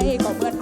哎，我问。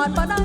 my banana.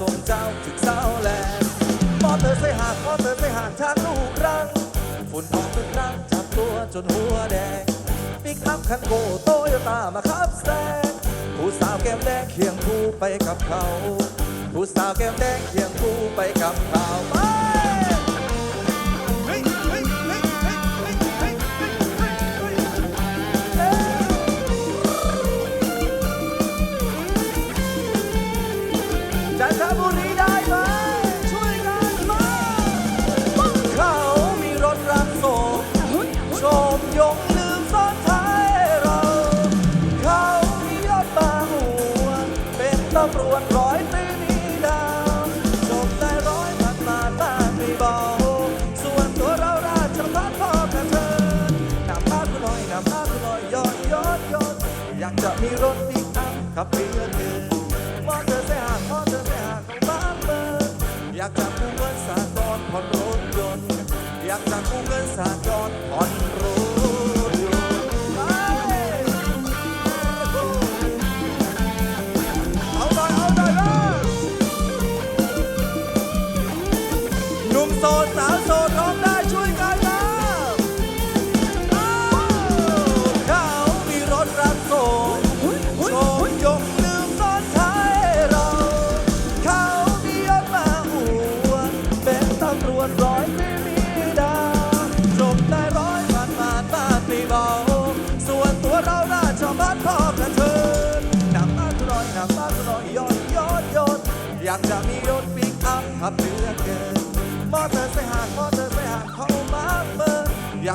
ส่งเจ้าถึงเศร้าแลนมอเตอร์ไซค์หากมอเตอร์ไซค์หากทางลูกรังฝุ่นออกเป็นรังจับตัวจนหัวแดงปิกอัพคันโกโตโยต้ามาขับแซงผู้สาวแก้มแดงเคียงคู่ไปกับเขา ผู้สาวแก้มแดงเคียงคู่ไปกับเขา รถปิกอัขับเรือเดินมอเตอร์ไซค์หากมอเตอร์ไซค์หากของบ้านเบิร์อยากจับกู้เงินสากลผ่อนรถยนต์อยากจับกู้เงินสากลผ่อน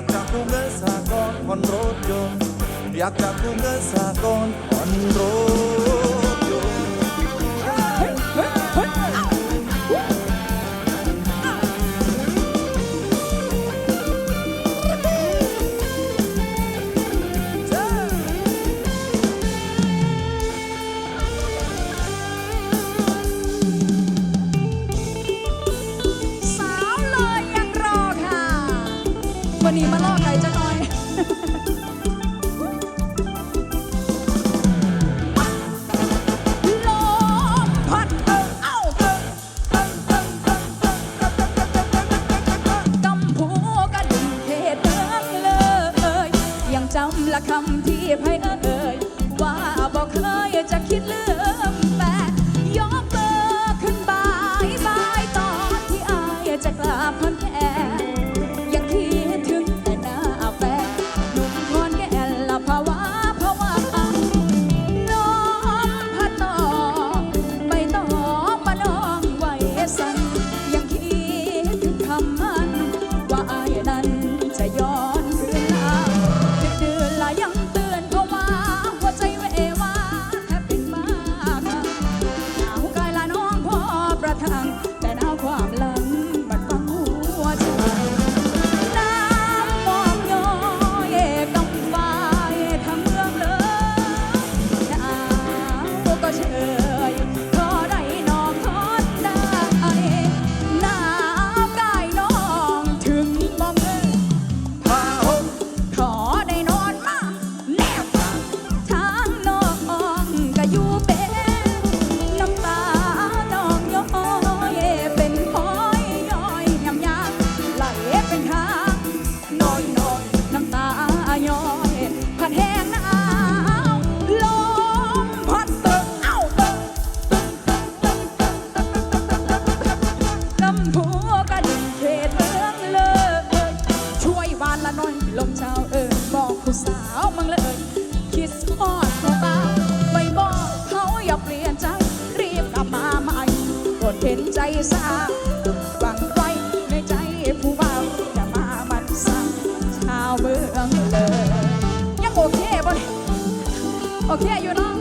Piyakaku ngesakon kon rojo. Piyakaku ngesakon kon rojo. ใจสาฝังไว้ในใจผู้เบาจะมามันสั่ชาวเมืองเลยยังโอเคบ่โอเคอยู่เนาะ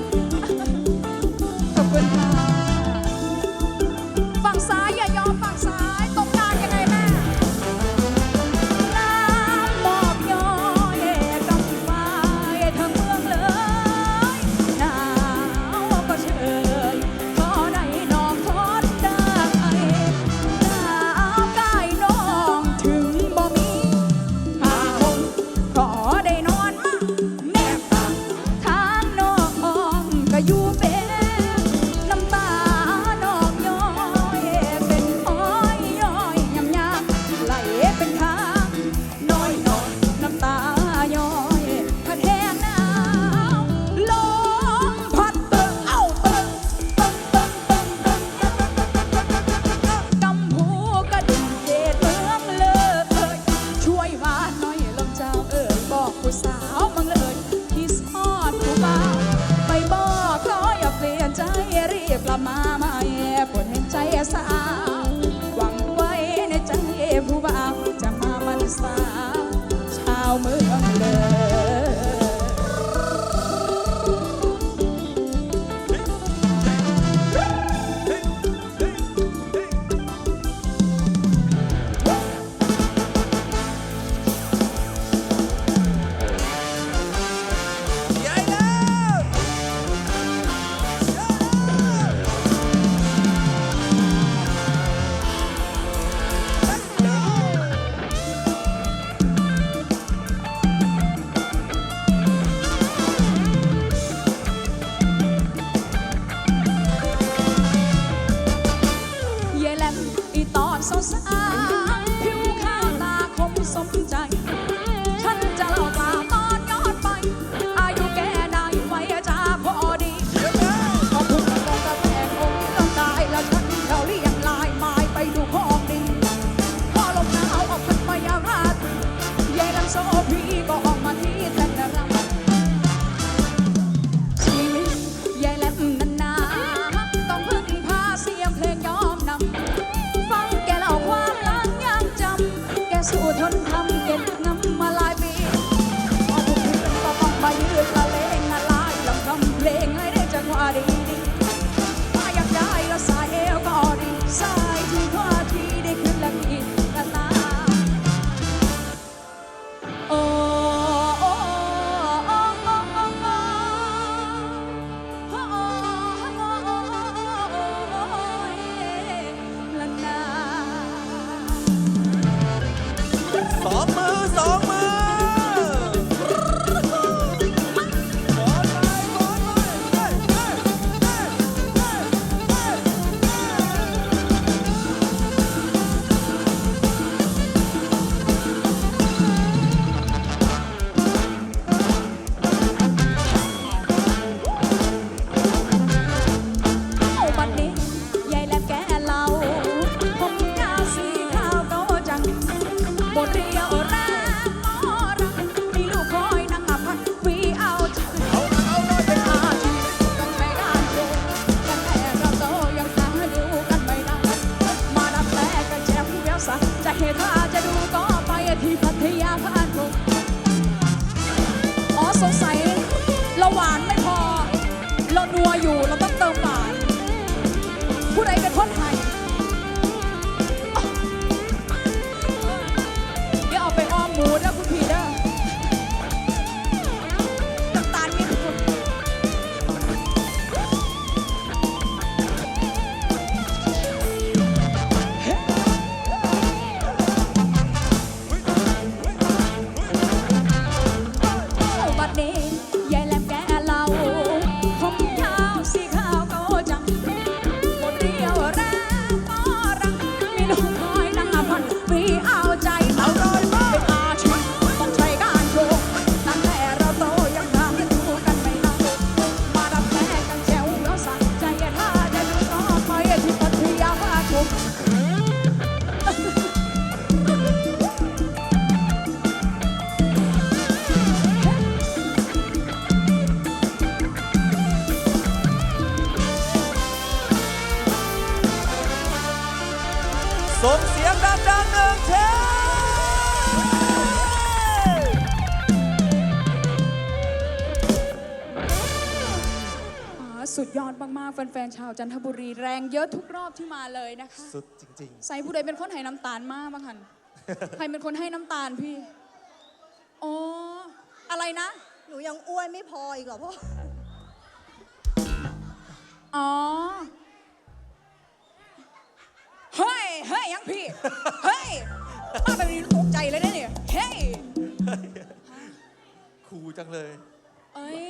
มาใหม่ปวดเห็นใจสา ถ้าจะดูต่อไปที่พัทยาพานพงอ๋อสงสัยเราหวานไม่พอ เรานัวอยู่เราต้องเติมหวาน ผู้ใดเป็นคนหา ยอดมากๆ แฟนๆ ชาวจันทบุรีแรงเยอะทุกรอบที่มาเลยนะคะ สุดจริง ใส่ผู้ใดเป็นคนให้น้ำตาลมากบ้างคัน ใครเป็นคนให้น้ำตาลพี่ อ๋อ อะไรนะ หนูยังอ้วนไม่พออีกเหรอพ่อ อ๋อ เฮ้ย เฮ้ยยังพี่ เฮ้ยมาแบบนี้ตกใจเลยนะเนี่ย เฮ้ย ๆคูลจังเลย เอ้ย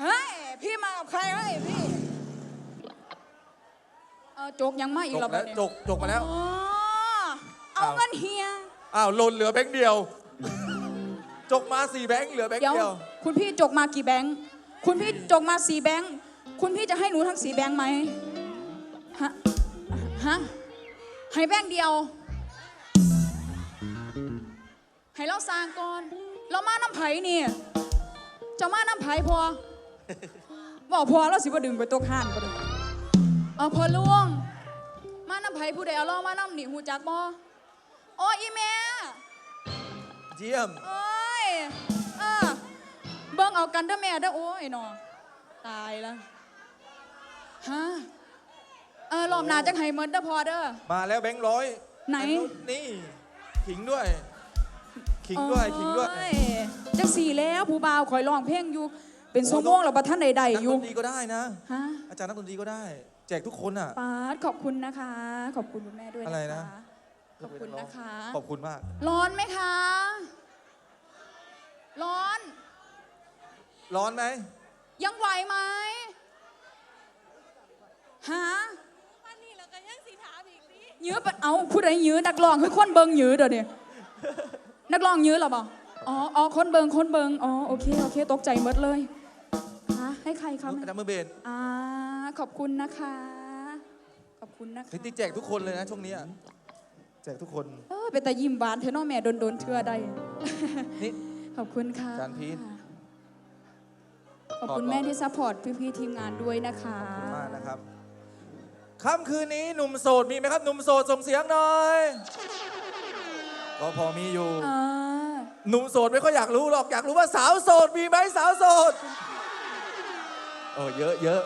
เฮ้ยพี่มากับใครเฮ้ยพี่เออโจกยังมาอีจกกแล้วแล้วเนี่ยจกจกมาแล้ว อ๋อเอาเงินเฮีย อ้าวหล่นเหลือแบงค์เดียว จกมาสี่แบงค์เหลือแบงค์เดี๋ยว เดียว คุณพี่จกมากี่แบงค์ คุณพี่จกมาสี่แบงค์ คุณพี่จะให้หนูทั้งสี่แบงค์ไหมฮะ ฮะ ให้แบงค์เดียว ให้เราสร้างก่อน เรามาน้ำไผ่นี่ เจะมาน้ำไผ่พอ บอกพอเราสิบ่ดึงไปตัวข้านก็ได้เออพอล่วง มาน้ำไผ่ผู้ใดเอาเรามาน้ำหนิหูจักบ่อ๋ออีแม่เยี่ยมเอ้ยเออเบิ่งเอากันเด้อแม่เด้อโอ้ยหนอตายแล้วฮะเออรอบหน้าจังให้หมดเด้อพอเด้อ มาแล้วแบงค์ร้อยไหน อันี่ ขิงด้วย ขิงด้วย ขิงด้วย โอ้จังสี่แล้วผู้บ่าวคอยร้องเพลงอยู่ เป็นชั่วโมงแล้วบ่ทันใดนักๆอยู่ดนตรีก็ได้นะ ฮะอาจารย์นักดนตรีก็ได้ แจกทุกคนอะ ปาดขอบคุณนะคะ ขอบคุณคุณแม่ด้วยอะไรนะนะคะขอบคุณนะคะ ขอบคุณมาก ร้อนไหมคะ ร้อน ร้อนไหม ยังไหวไหมฮะวันนี้เราก็ยังสีถามอีกนี้ยื้อปะเอาผู้ใดยื้อนักร้องคือคนเบิงยื้อเดี๋ยวนี้นักร้องยื้อเหรอบ่อ๋ออ๋อคนเบิงคนเบิงอ๋อโอเคโอเค ตกใจหมดเลยฮะ ให้ใครคะอาจารย์มือเบสอ่าขอบคุณนะคะ ขอบคุณนะคะจริงๆแจกทุกคนเลยนะช่วงนี้อะแจกทุกคน เออเป็นแต่ยิ้มหวานเธอเน้อแม่โดนโดนๆเชื่อได้นี่ขอบคุณค่ะอาจารย์พีทขอบคุณแม่ที่ซัพพอร์ตพี่ๆทีมงานด้วยนะคะขอบคุณมากนะครับค่ำคืนนี้หนุ่มโสดมีไหมครับหนุ่มโสดส่งเสียงหน่อยก็พอมีอยู่อ่าหนุ่มโสดไม่ค่อยอยากรู้หรอกอยากรู้ว่าสาวโสดมีไหมสาวโสด โอ้เยอะเยอะ